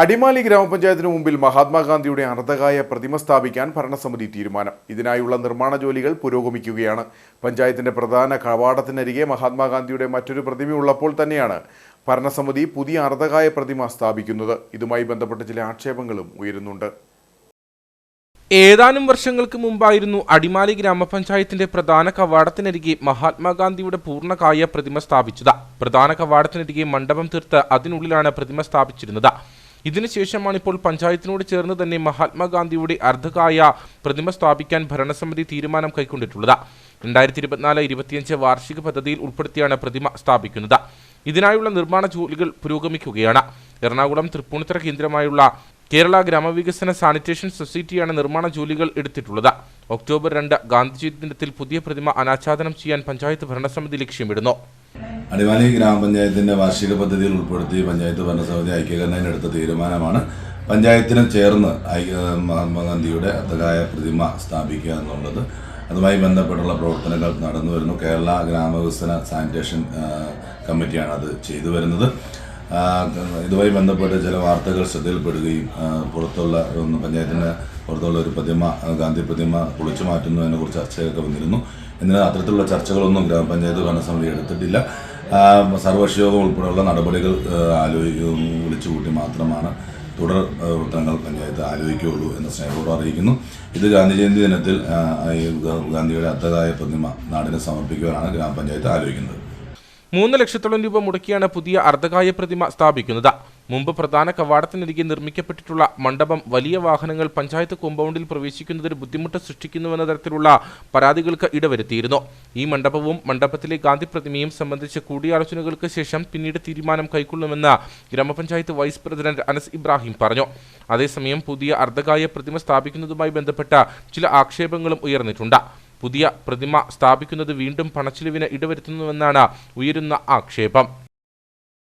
അടിമാലി ഗ്രാമപഞ്ചായത്തിന് മുമ്പിൽ മഹാത്മാഗാന്ധിയുടെ അർദ്ധകായ പ്രതിമ സ്ഥാപിക്കാൻ ഭരണസമിതി തീരുമാനം. ഇതിനായുള്ള നിർമ്മാണ ജോലികൾ പുരോഗമിക്കുകയാണ്. പഞ്ചായത്തിന്റെ പ്രധാന കവാടത്തിനരികെ മഹാത്മാഗാന്ധിയുടെ മറ്റൊരു പ്രതിമയുള്ളപ്പോൾ തന്നെയാണ് ഭരണസമിതി പുതിയ അർദ്ധകായ പ്രതിമ സ്ഥാപിക്കുന്നത്. ഇതുമായി ബന്ധപ്പെട്ട ചില ആക്ഷേപങ്ങളും ഉയരുന്നുണ്ട്. ഏതാനും വർഷങ്ങൾക്ക് മുമ്പായിരുന്നു അടിമാലി ഗ്രാമപഞ്ചായത്തിന്റെ പ്രധാന കവാടത്തിനരികെ മഹാത്മാഗാന്ധിയുടെ പൂർണകായ പ്രതിമ സ്ഥാപിച്ചത്. പ്രധാന കവാടത്തിനരികെ മണ്ഡപം തീർത്ത് അതിനുള്ളിലാണ് പ്രതിമ സ്ഥാപിച്ചിരുന്നത്. ഇതിനുശേഷമാണ് ഇപ്പോൾ പഞ്ചായത്തിനോട് ചേർന്ന് തന്നെ മഹാത്മാഗാന്ധിയുടെ അർദ്ധകായ പ്രതിമ സ്ഥാപിക്കാൻ ഭരണസമിതി തീരുമാനം കൈക്കൊണ്ടിട്ടുള്ളത്. രണ്ടായിരത്തി ഇരുപത്തിനാല് ഇരുപത്തിയഞ്ച് വാർഷിക പദ്ധതിയിൽ ഉൾപ്പെടുത്തിയാണ് പ്രതിമ സ്ഥാപിക്കുന്നത്. ഇതിനായുള്ള നിർമ്മാണ ജോലികൾ പുരോഗമിക്കുകയാണ്. എറണാകുളം തൃപ്പൂണിത്തറ കേന്ദ്രമായുള്ള കേരള ഗ്രാമവികസന സാനിറ്റേഷൻ സൊസൈറ്റിയാണ് നിർമ്മാണ ജോലികൾ എടുത്തിട്ടുള്ളത്. ഒക്ടോബർ രണ്ട് ഗാന്ധിജി ദിനത്തിൽ പുതിയ പ്രതിമ അനാച്ഛാദനം ചെയ്യാൻ പഞ്ചായത്ത് ഭരണസമിതി ലക്ഷ്യമിടുന്നു. അടിമാലി ഗ്രാമപഞ്ചായത്തിന്റെ വാർഷിക പദ്ധതിയിൽ ഉൾപ്പെടുത്തി പഞ്ചായത്ത് ഭരണസമിതി ഐക്യകണ്ഠേനെടുത്ത തീരുമാനമാണ് പഞ്ചായത്തിന് ചേർന്ന് മഹാത്മാഗാന്ധിയുടെ അത്തകായ പ്രതിമ സ്ഥാപിക്കുക എന്നുള്ളത്. അതുമായി ബന്ധപ്പെട്ടുള്ള പ്രവർത്തനങ്ങൾ നടന്നു വരുന്നു. കേരള ഗ്രാമവികസന സാനിറ്റേഷൻ കമ്മിറ്റിയാണ് അത് ചെയ്തു വരുന്നത്. ഇതുമായി ബന്ധപ്പെട്ട് ചില വാർത്തകൾ ശ്രദ്ധയിൽപ്പെടുകയും പുറത്തുള്ള പഞ്ചായത്തിന്റെ പുറത്തുള്ള ഒരു പ്രതിമ ഗാന്ധി പ്രതിമ പൊളിച്ചു മാറ്റുന്നതിനെക്കുറിച്ച് ചർച്ചയൊക്കെ വന്നിരുന്നു. എന്നാൽ അത്തരത്തിലുള്ള ചർച്ചകളൊന്നും ഗ്രാമപഞ്ചായത്ത് ഭരണസമിതി എടുത്തിട്ടില്ല. സർവകക്ഷിയോഗം ഉൾപ്പെടെയുള്ള നടപടികൾ ആലോചിക്കും വിളിച്ചു കൂട്ടി മാത്രമാണ് തുടർ വൃത്തങ്ങൾ പഞ്ചായത്ത് ആലോചിക്കുകയുള്ളൂ എന്ന് സ്നേഹത്തോട് അറിയിക്കുന്നു. ഇത് ഗാന്ധി ജയന്തി ദിനത്തിൽ ഗാന്ധിയുടെ അത്തതായ പ്രതിമ നാടിനെ സമർപ്പിക്കുവാനാണ് ഗ്രാമപഞ്ചായത്ത് ആലോചിക്കുന്നത്. മൂന്ന് ലക്ഷത്തോളം രൂപ മുടക്കിയാണ് പുതിയ അർദ്ധകായ പ്രതിമ സ്ഥാപിക്കുന്നത്. മുമ്പ് പ്രധാന കവാടത്തിനരികെ നിർമ്മിക്കപ്പെട്ടിട്ടുള്ള മണ്ഡപം വലിയ വാഹനങ്ങൾ പഞ്ചായത്ത് കോമ്പൗണ്ടിൽ പ്രവേശിക്കുന്നതിന് ബുദ്ധിമുട്ട് സൃഷ്ടിക്കുന്നുവെന്ന തരത്തിലുള്ള പരാതികൾക്ക് ഇടവരുത്തിയിരുന്നു. ഈ മണ്ഡപവും മണ്ഡപത്തിലെ ഗാന്ധി പ്രതിമയും സംബന്ധിച്ച് കൂടിയാലോചനകൾക്ക് ശേഷം പിന്നീട് തീരുമാനം കൈക്കൊള്ളുമെന്ന് ഗ്രാമപഞ്ചായത്ത് വൈസ് പ്രസിഡന്റ് അനസ് ഇബ്രാഹിം പറഞ്ഞു. അതേസമയം പുതിയ അർദ്ധകായ പ്രതിമ സ്ഥാപിക്കുന്നതുമായി ബന്ധപ്പെട്ട ചില ആക്ഷേപങ്ങളും ഉയർന്നിട്ടുണ്ട്. പുതിയ പ്രതിമ സ്ഥാപിക്കുന്നത് വീണ്ടും പണച്ചിലവിന് ഇടവരുത്തുന്നുവെന്നാണ് ഉയരുന്ന ആക്ഷേപം.